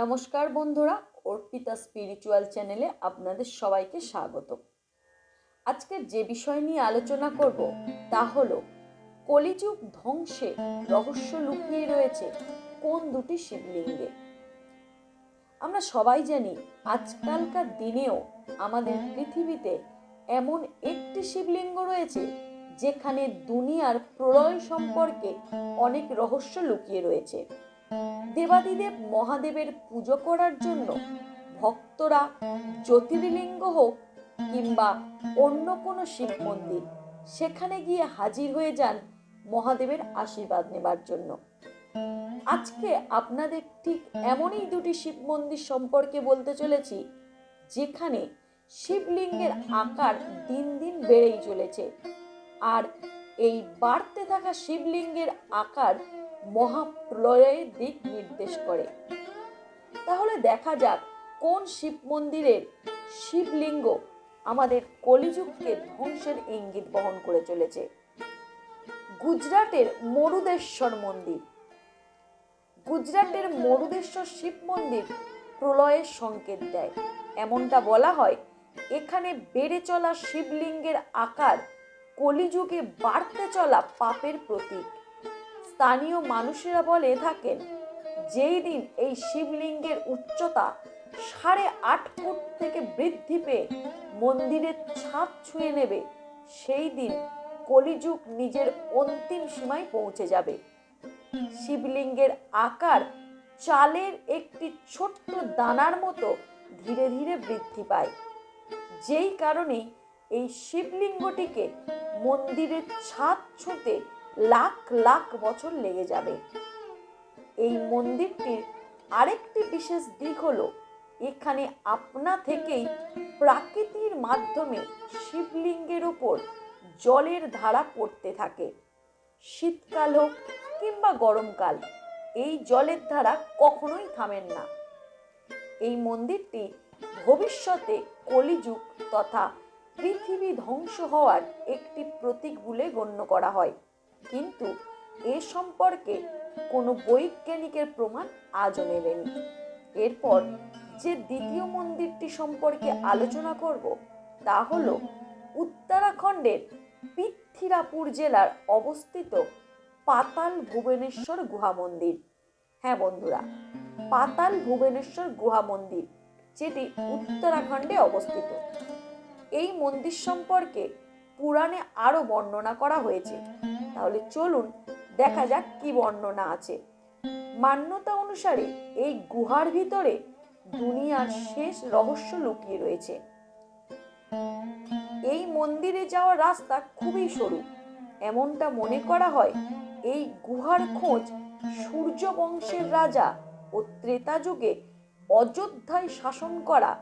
নমস্কার বন্ধুরা, অর্পিতা স্পিরিচুয়াল চ্যানেলে আপনাদের সবাইকে স্বাগত আজকের যে বিষয় নিয়ে আলোচনা করব, তা হলো কলিযুগ ধ্বংসে রহস্য লুকিয়ে রয়েছে কোন দুটি শিবলিঙ্গে? আমরা সবাই জানি, আজকালকার দিনেও আমাদের পৃথিবীতে এমন একটি শিবলিঙ্গ রয়েছে, যেখানে দুনিয়ার প্রলয় সম্পর্কে অনেক রহস্য লুকিয়ে রয়েছে। দেবাদিদেব মহাদেবের পুজো করার জন্য ভক্তরা জ্যোতির্লিঙ্গ হোক কিংবা অন্য কোনো শিব মন্দির, সেখানে গিয়ে হাজির হয়ে যান মহাদেবের আশীর্বাদ নেবার জন্য। আজকে আপনাদের ঠিক এমনই দুটি শিব মন্দির সম্পর্কে বলতে চলেছি, যেখানে শিবলিঙ্গের আকার দিন দিন বেড়েই চলেছে। আর এই বাড়তে থাকা শিবলিঙ্গের আকার মহাপ্রলয়ের দিক নির্দেশ করে। তাহলে দেখা যাক কোন শিব মন্দিরের শিবলিঙ্গ আমাদের কলিযুগকে ধ্বংসের ইঙ্গিত বহন করে চলেছে। গুজরাটের মরুদেশ্বর মন্দির। গুজরাটের মরুদেশ্বর শিব মন্দির প্রলয়ের সংকেত দেয়। এমনটা বলা হয়, এখানে বেড়ে চলা শিবলিঙ্গের আকার কলিযুগে বাড়তে চলা পাপের প্রতীক। স্থানীয় মানুষেরা বলে থাকেন, যেই দিন এই শিবলিঙ্গের উচ্চতা সাড়ে আট ফুট থেকে বৃদ্ধি পেয়ে মন্দিরের ছাদ ছুঁয়ে নেবে, সেই দিন কলিযুগ নিজের অন্তিম সীমায় পৌঁছে যাবে। শিবলিঙ্গের আকার চালের একটি ছোট্ট দানার মতো ধীরে ধীরে বৃদ্ধি পায়। যেই কারণে এই শিবলিঙ্গটিকে মন্দিরের ছাদ ছুঁতে লাখ লাখ বছর লেগে যাবে। এই মন্দিরটির আরেকটি বিশেষ দিক হলো, এখানে আপনা থেকেই প্রাকৃতির মাধ্যমে শিবলিঙ্গের ওপর জলের ধারা পড়তে থাকে। শীতকাল হোক কিংবা গরমকাল এই জলের ধারা কখনোই থামেন না। এই মন্দিরটি ভবিষ্যতে কলিযুগ তথা পৃথিবী ধ্বংস হওয়ার একটি প্রতীক বলে গণ্য করা হয়। কিন্তু এ সম্পর্কে কোনো বৈজ্ঞানিকের প্রমাণ আজও মেলেনি। এরপর যে দ্বিতীয় মন্দিরটি সম্পর্কে আলোচনা করব, তা হল উত্তরাখণ্ডের পৃথ্বীরাপুর জেলার অবস্থিত পাতাল ভুবনেশ্বর গুহা মন্দির। হ্যাঁ বন্ধুরা, পাতাল ভুবনেশ্বর গুহা মন্দির, যেটি উত্তরাখণ্ডে অবস্থিত। এই মন্দির সম্পর্কে পুরাণে আরও বর্ণনা করা হয়েছে। তাহলে চলুন দেখা যাক কি বর্ণনা আছে। মান্যতা অনুসারে এই গুহার ভিতরে দুনিয়ার শেষ রহস্য লুকিয়ে রয়েছে। এই মন্দিরে যাওয়ার রাস্তা খুবই সরু। এমনটা মনে করা হয় এই গুহার খোঁজ সূর্য বংশের রাজা ও ত্রেতা যুগে অযোধ্যায় শাসন করা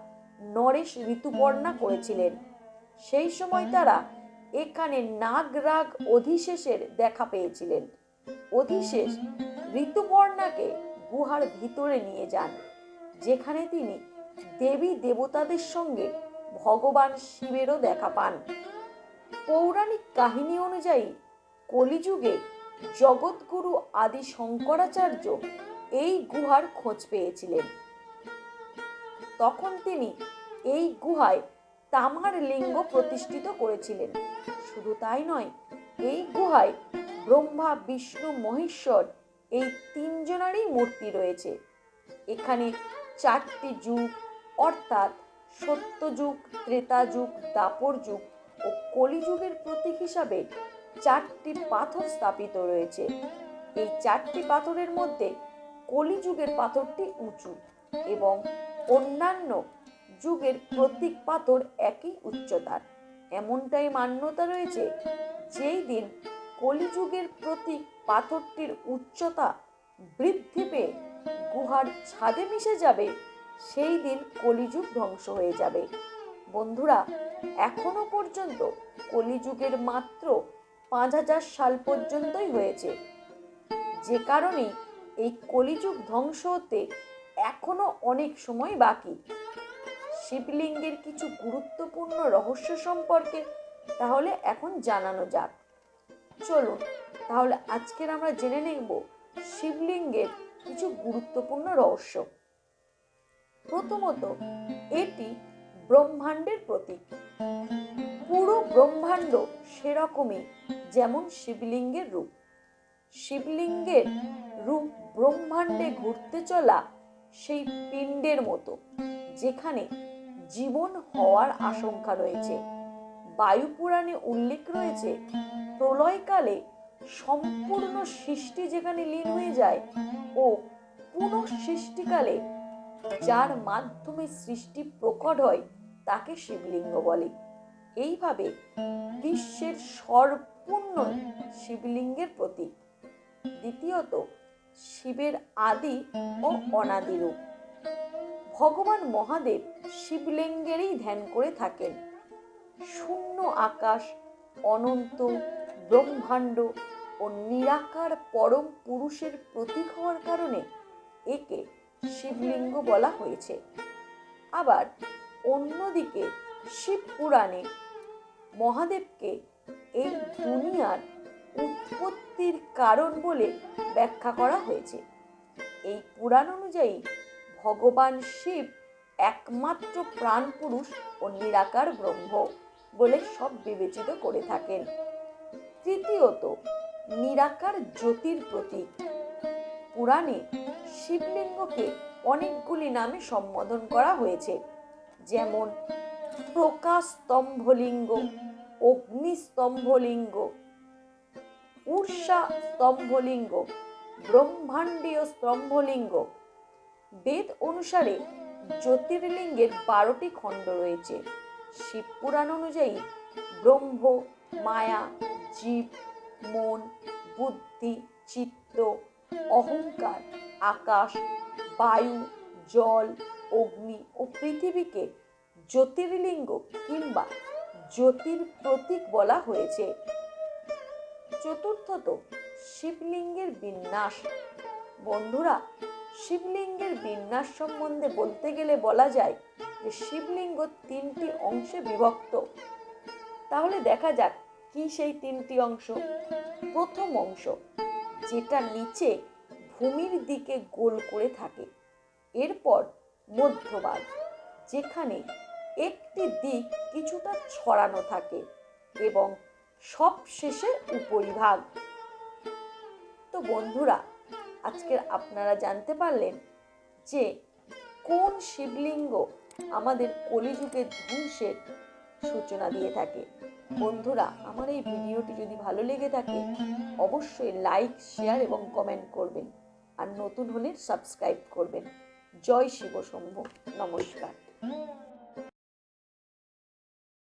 নরেশ ঋতুপর্ণা করেছিলেন। সেই সময় তারা এখানে নাগরাগ অধিশেষের দেখা পেয়েছিলেন। অধিশেষ ঋতুপর্ণাকে গুহার ভিতরে নিয়ে যান, যেখানে তিনি দেবী দেবতাদের সঙ্গে ভগবান শিবেরও দেখা পান। পৌরাণিক কাহিনী অনুযায়ী কলিযুগে জগৎগুরু আদি শঙ্করাচার্য এই গুহার খোঁজ পেয়েছিলেন। তখন তিনি এই গুহায় তামার লিঙ্গ প্রতিষ্ঠিত করেছিলেন। শুধু তাই নয়, এই গুহায় ব্রহ্মা, বিষ্ণু, মহেশ্বর এই তিনজনারই মূর্তি রয়েছে। এখানে চারটি যুগ, অর্থাৎ সত্যযুগ ত্রেতা যুগ দাপর যুগ ও কলিযুগের প্রতীক হিসাবে চারটি পাথর স্থাপিত রয়েছে। এই চারটি পাথরের মধ্যে কলিযুগের পাথরটি উঁচু এবং অন্যান্য যুগের প্রতীক পাথর একই উচ্চতার। এমনটাই মান্যতা রয়েছে যেই দিন কলিযুগের প্রতীক পাথরটির উচ্চতা বৃদ্ধি পেয়ে গুহার ছাদে মিশে যাবে, সেই দিন কলিযুগ ধ্বংস হয়ে যাবে। বন্ধুরা, এখনও পর্যন্ত কলিযুগের মাত্র পাঁচ হাজার সাল পর্যন্তই হয়েছে। যে কারণে এই কলিযুগ ধ্বংস হতে এখনও অনেক সময় বাকি। শিবলিঙ্গের কিছু গুরুত্বপূর্ণ রহস্য সম্পর্কে, তাহলে এখন জানানো যাক। চলুন, তাহলে আজকের আমরা জেনে নেব শিবলিঙ্গের কিছু গুরুত্বপূর্ণ রহস্য। প্রথমত, এটি ব্রহ্মাণ্ডের প্রতীক। পুরো ব্রহ্মাণ্ড সেরকমই যেমন শিবলিঙ্গের রূপ। শিবলিঙ্গের রূপ ব্রহ্মাণ্ডে ঘুরতে চলা সেই পিণ্ডের মতো, যেখানে জীবন হওয়ার আশঙ্কা রয়েছে। বায়ু পুরাণে উল্লেখ রয়েছে, প্রলয়কালে সম্পূর্ণ সৃষ্টি যেখানে লীন হয়ে যায় ও পুনঃ সৃষ্টিকালে যার মাধ্যমে সৃষ্টি প্রকট হয়, তাকে শিবলিঙ্গ বলে। এইভাবে বিশ্বের সর্বপূর্ণ শিবলিঙ্গের প্রতীক। দ্বিতীয়ত, শিবের আদি ও অনাদি রূপ। ভগবান মহাদেব শিবলিঙ্গেরই ধ্যান করে থাকেন। শূন্য আকাশ, অনন্ত, ব্রহ্মাণ্ড ও নিরাকার পরম পুরুষের প্রতীক হওয়ার কারণে একে শিবলিঙ্গ বলা হয়েছে। আবার অন্যদিকে শিব পুরাণে মহাদেবকে এই দুনিয়ার উৎপত্তির কারণ বলে ব্যাখ্যা করা হয়েছে। এই পুরাণ অনুযায়ী ভগবান শিব একমাত্র প্রাণ পুরুষ ও নিরাকার ব্রহ্ম বলে সব বিবেচিত করে থাকেন। তৃতীয়ত, নিরাকার জ্যোতির প্রতীক। পুরাণে শিবলিঙ্গকে অনেকগুলি নামে সম্বোধন করা হয়েছে, যেমন প্রকাশ স্তম্ভলিঙ্গ অগ্নিস্তম্ভলিঙ্গ উর্ষা স্তম্ভলিঙ্গ ব্রহ্মাণ্ডীয় স্তম্ভলিঙ্গ বেদ অনুসারে জ্যোতির্লিঙ্গের বারোটি খণ্ড রয়েছে। শিবপুরাণ অনুযায়ী ব্রহ্ম, মায়া, জীব, মন, বুদ্ধি, চিত্ত, অহংকার, আকাশ, বায়ু, জল, অগ্নি ও পৃথিবীকে জ্যোতির্লিঙ্গ কিংবা জ্যোতির প্রতীক বলা হয়েছে। চতুর্থত শিবলিঙ্গের বিন্যাস। বন্ধুরা শিবলিঙ্গের বিন্যাস সম্বন্ধে বলতে গেলে বলা যায় যে শিবলিঙ্গ তিনটি অংশে বিভক্ত। তাহলে দেখা যাক কি সেই তিনটি অংশ। প্রথম অংশ, যেটা নিচে ভূমির দিকে গোল করে থাকে। এরপর মধ্যভাগ, যেখানে একটি দিক কিছুটা ছড়ানো থাকে এবং সব শেষে উপরিভাগ। তো বন্ধুরা আজকের আপনারা জানতে পারলেন যে কোন শিবলিঙ্গ আমাদের কলিযুগের ধ্বংসের সূচনা দিয়ে থাকে। বন্ধুরা, আমার এই ভিডিওটি যদি ভালো লেগে থাকে, অবশ্যই লাইক, শেয়ার এবং কমেন্ট করবেন। আর নতুন হলে সাবস্ক্রাইব করবেন। জয় শিব শম্ভু নমস্কার।